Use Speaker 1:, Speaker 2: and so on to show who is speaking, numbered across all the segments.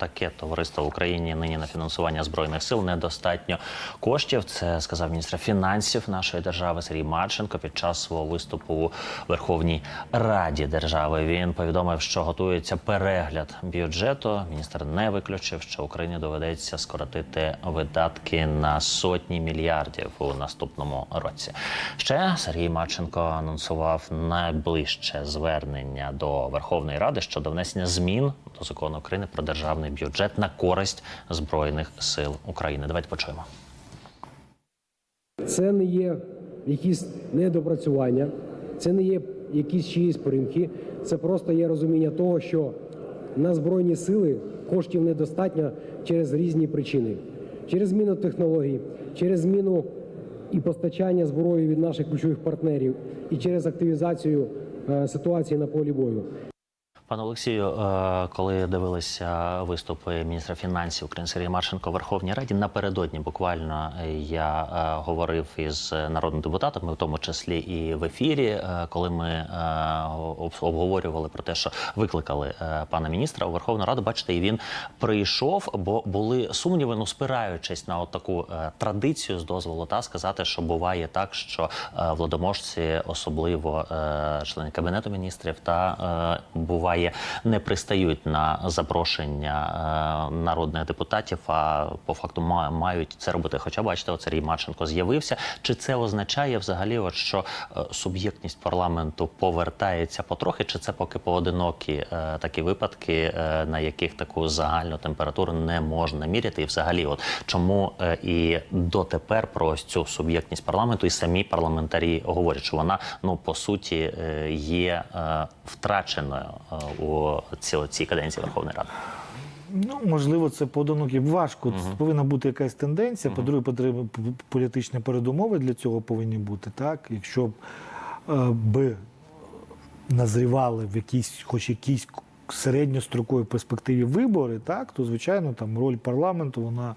Speaker 1: таке товариство в Україні нині на фінансування збройних сил недостатньо коштів. Це сказав міністр фінансів нашої держави Сергій Марченко під час свого виступу у Верховній Раді держави. Він повідомив, що готується перегляд бюджету. Міністр не виключив, що Україні доведеться скоротити видатки на сотні мільярдів у наступному році. Ще Сергій Марченко анонсував найближче звернення до Верховної Ради щодо внесення змін до закону України про державний бюджет на користь збройних сил України. Давайте почуємо.
Speaker 2: Це не є якісь недопрацювання, це не є якісь чиїсь примхи. Це просто є розуміння того, що на збройні сили коштів недостатньо через різні причини: через зміну технологій, через зміну і постачання зброї від наших ключових партнерів, і через активізацію е, ситуації на полі бою.
Speaker 1: Пане Олексію, е, коли дивилися виступи міністра фінансів України Сергія Марченко в Верховній Раді, напередодні буквально я е, говорив із народним депутатом, в тому числі і в ефірі, е, коли ми обговорювали про те, що викликали пана міністра у Верховну Раду. Бачите, і він прийшов, бо були сумніви, ну спираючись на от таку традицію з дозволу та сказати, що буває так, що владоможці, особливо члени кабінету міністрів, та е, буває не пристають на запрошення е, народних депутатів, а по факту ма- мають це робити. Хоча бачите, от Сергій Марченко з'явився. Чи це означає взагалі, от що е, суб'єктність парламенту повертається потрохи, чи це поки поодинокі е, такі випадки, на яких таку загальну температуру не можна міряти? І взагалі, от чому і дотепер про цю суб'єктність парламенту і самі парламентарі говорять, що вона ну по суті є втраченою у цій, каденції Верховної Ради.
Speaker 3: Ну, можливо, це поодинокі. Важко. Це Повинна бути якась тенденція. По-друге, потрібні політичні передумови для цього повинні бути. Так? Якщо б е, би назрівали в якійсь, хоч якійсь середньостроковій перспективі вибори, так, то звичайно там роль парламенту вона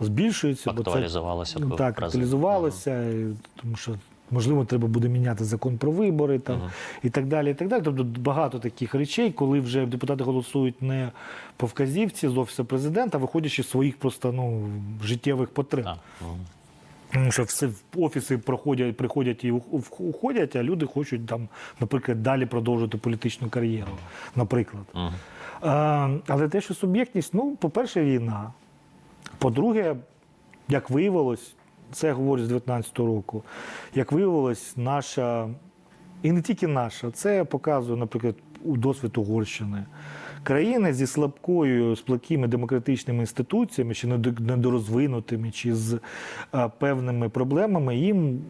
Speaker 3: збільшується. бо це-
Speaker 1: б
Speaker 3: Ну,
Speaker 1: в
Speaker 3: так,
Speaker 1: рази.
Speaker 3: актуалізувалося, і тому що. Можливо, треба буде міняти закон про вибори там і так далі. І так далі. Тобто багато таких речей, коли вже депутати голосують не по вказівці з офісу президента, а виходячи з своїх просто ну життєвих потреб.
Speaker 1: Мгм.
Speaker 3: Тому що все в офіси проходять, приходять і уходять, а люди хочуть там, наприклад, далі продовжувати політичну кар'єру. Наприклад.
Speaker 1: Мгм.
Speaker 3: Е, але те, що суб'єктність, ну, по-перше, війна. По-друге, як виявилось, це я говорю з 19-го року. Як виявилось, наша, і не тільки наша, це показує, наприклад, у досвід Угорщини. Країни зі слабкою, слабкими демократичними інституціями, чи недорозвинутими, чи з е, певними проблемами, їм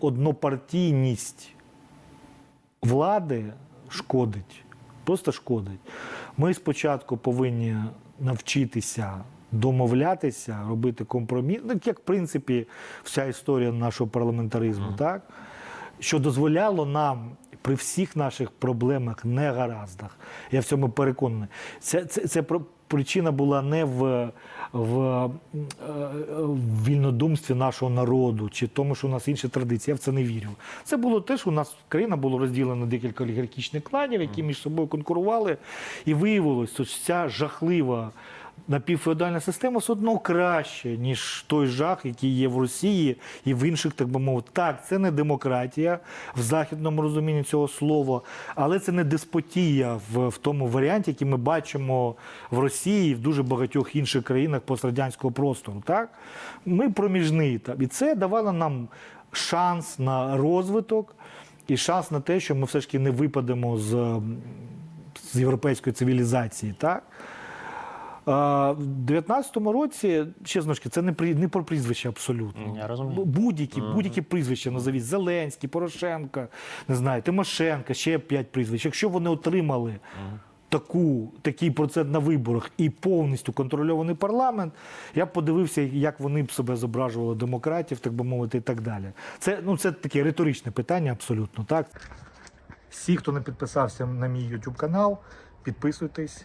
Speaker 3: однопартійність влади шкодить, просто шкодить. Ми спочатку повинні навчитися домовлятися, робити компроміс, ну, як в принципі вся історія нашого парламентаризму, так? що дозволяло нам при всіх наших проблемах, негараздах, я в цьому переконаний. Це, це, це причина була не в, в, е, в вільнодумстві нашого народу, чи тому, що у нас інші традиції. Я в це не вірю. Це було те, що у нас країна була розділена на декілька олігархічних кланів, які між собою конкурували, і виявилось, що ця жахлива напівфеодальна система все одно краще, ніж той жах, який є в Росії і в інших, так би мовити. Так, це не демократія в західному розумінні цього слова, але це не деспотія в, в тому варіанті, який ми бачимо в Росії і в дуже багатьох інших країнах пострадянського простору. Так? Ми проміжний етап. І це давало нам шанс на розвиток і шанс на те, що ми все ж таки не випадемо з, з європейської цивілізації. Так? В 19-му році, ще знову ж це не, при- не про прізвище абсолютно.
Speaker 1: Я розумію.
Speaker 3: Будь-які, будь-які прізвища назовіть. Зеленський, Порошенко, не знаю, Тимошенко, ще п'ять прізвищ. Якщо вони отримали таку, такий процент на виборах і повністю контрольований парламент, я б подивився, як вони б себе зображували демократів, так би мовити, і так далі. Це, ну, це таке риторичне питання, абсолютно, так? Всі, хто не підписався на мій YouTube канал, підписуйтесь,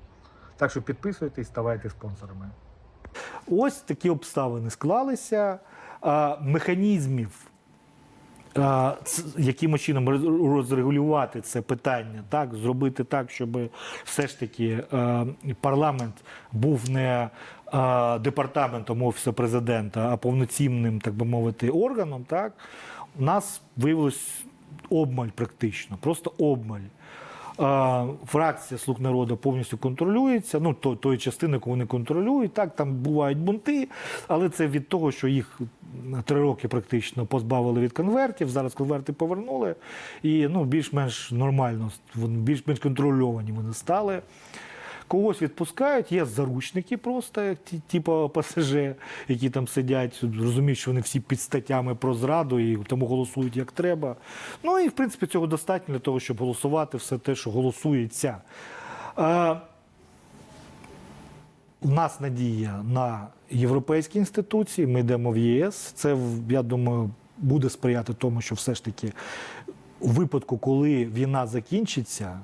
Speaker 3: Так що підписуйтесь, ставайте спонсорами. Ось такі обставини склалися. Механізмів, яким чином розрегулювати це питання, так, зробити так, щоб все ж таки парламент був не департаментом Офісу президента, а повноцінним, так би мовити, органом, так, у нас виявилось обмаль практично, просто обмаль. Фракція Слуг народу повністю контролюється. Ну, то, тої частини, яку вони контролюють. Так, там бувають бунти, але це від того, що їх три роки практично позбавили від конвертів. Зараз конверти повернули. І ну, більш-менш нормально, більш-менш контрольовані вони стали. Когось відпускають, є заручники просто, типу ПСЖ, які там сидять, розуміють, що вони всі під статтями про зраду і тому голосують як треба. Ну і в принципі цього достатньо для того, щоб голосувати все те, що голосується. У нас надія на європейські інституції, ми йдемо в ЄС. Це, я думаю, буде сприяти тому, що все ж таки у випадку, коли війна закінчиться,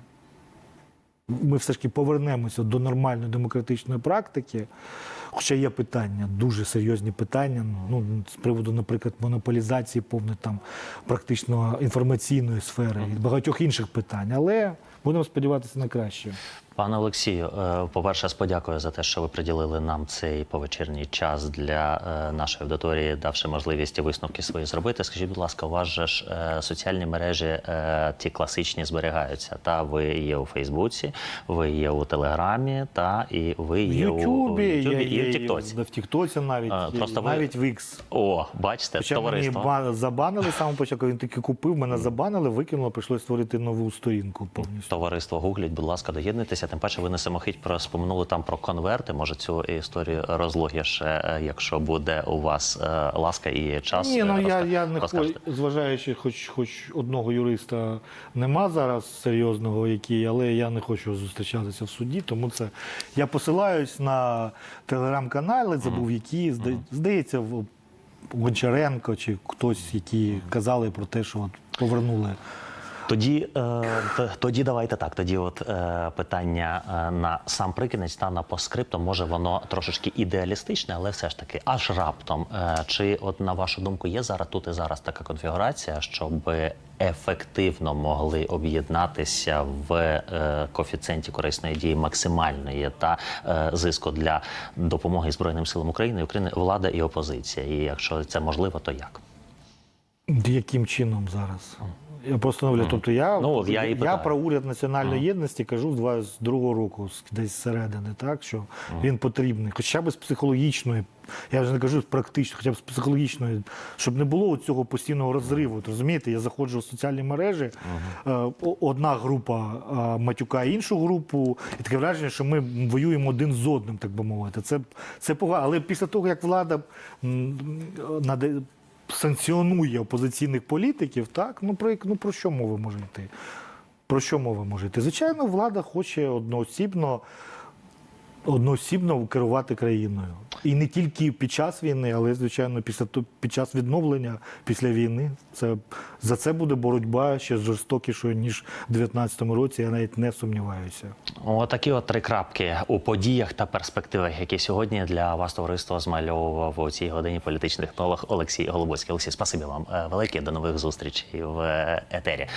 Speaker 3: ми все ж таки повернемося до нормальної демократичної практики. Хоча є питання, дуже серйозні питання. Ну, з приводу, наприклад, монополізації повної там практично інформаційної сфери і багатьох інших питань. Але будемо сподіватися на краще.
Speaker 1: Пане Олексію, е, по-перше, подякую за те, що ви приділили нам цей повечірній час для е, нашої аудиторії, давши можливість висновки свої зробити. Скажіть, будь ласка, у вас же ж е, соціальні мережі ті класичні зберігаються. Та ви є у Фейсбуці, ви є у Телеграмі, та і ви є у-
Speaker 3: Ютубі,
Speaker 1: у Ютубі і
Speaker 3: є,
Speaker 1: в Тіктоці.
Speaker 3: В Тіктоці навіть,
Speaker 1: просто ви-
Speaker 3: навіть в X.
Speaker 1: О, бачите,
Speaker 3: Хоча мені
Speaker 1: товариство.
Speaker 3: ба- забанили самого початку, він таки купив, мене забанили, викинуло, прийшлось створити нову сторінку повністю.
Speaker 1: Товариство гугліть, будь ласка, доєднуйтеся. Тим паче ви не самохідь про споминули там про конверти. Може цю історію розлогіше, е, якщо буде у вас е, ласка і час.
Speaker 3: Ні, ну
Speaker 1: е,
Speaker 3: я, я не хочу, зважаючи, хоч, хоч одного юриста нема зараз серйозного, який, але я не хочу зустрічатися в суді, тому це я посилаюсь на телеграм-канали, забув які, зда- здається, в- Гончаренко чи хтось, які казали про те, що от повернули.
Speaker 1: Тоді, е, тоді давайте так. Тоді, от е, питання е, на сам прикінець та на поскриптом, може воно трошечки ідеалістичне, але все ж таки, аж раптом. Е, чи, от на вашу думку, є зараз тут і зараз така конфігурація, щоб ефективно могли об'єднатися в е, коефіцієнті корисної дії максимальної та е, зиску для допомоги Збройним силам України, України влада і опозиція? І якщо це можливо, то як?
Speaker 3: Яким чином зараз? Я просто говорю, тобто я,
Speaker 1: Ну, от я і питаю.
Speaker 3: про уряд національної єдності кажу з два- з другого року, десь зсередини, так що він потрібний, хоча б з психологічної, я вже не кажу з практичної, хоча б з психологічної, щоб не було цього постійного розриву. От Розумієте, я заходжу в соціальні мережі, е, одна група е, матюкає іншу групу, і таке враження, що ми воюємо один з одним, так би мовити. Це, це погано. Але після того, як влада санкціонує опозиційних політиків, так ну про ну про що мова може йти? Про що мова може йти? Звичайно, влада хоче одноосібно, одноосібно керувати країною. І не тільки під час війни, але звичайно, після під час відновлення після війни. Це за це буде боротьба ще жорстокішою ніж в 19-му році. Я навіть не сумніваюся.
Speaker 1: Отакі от три крапки у подіях та перспективах, які сьогодні для вас товариство змальовував у цій годині політичних технолог Олексій Голубоцький. Олексій, спасибі вам е, велике. До нових зустрічей в е, етері.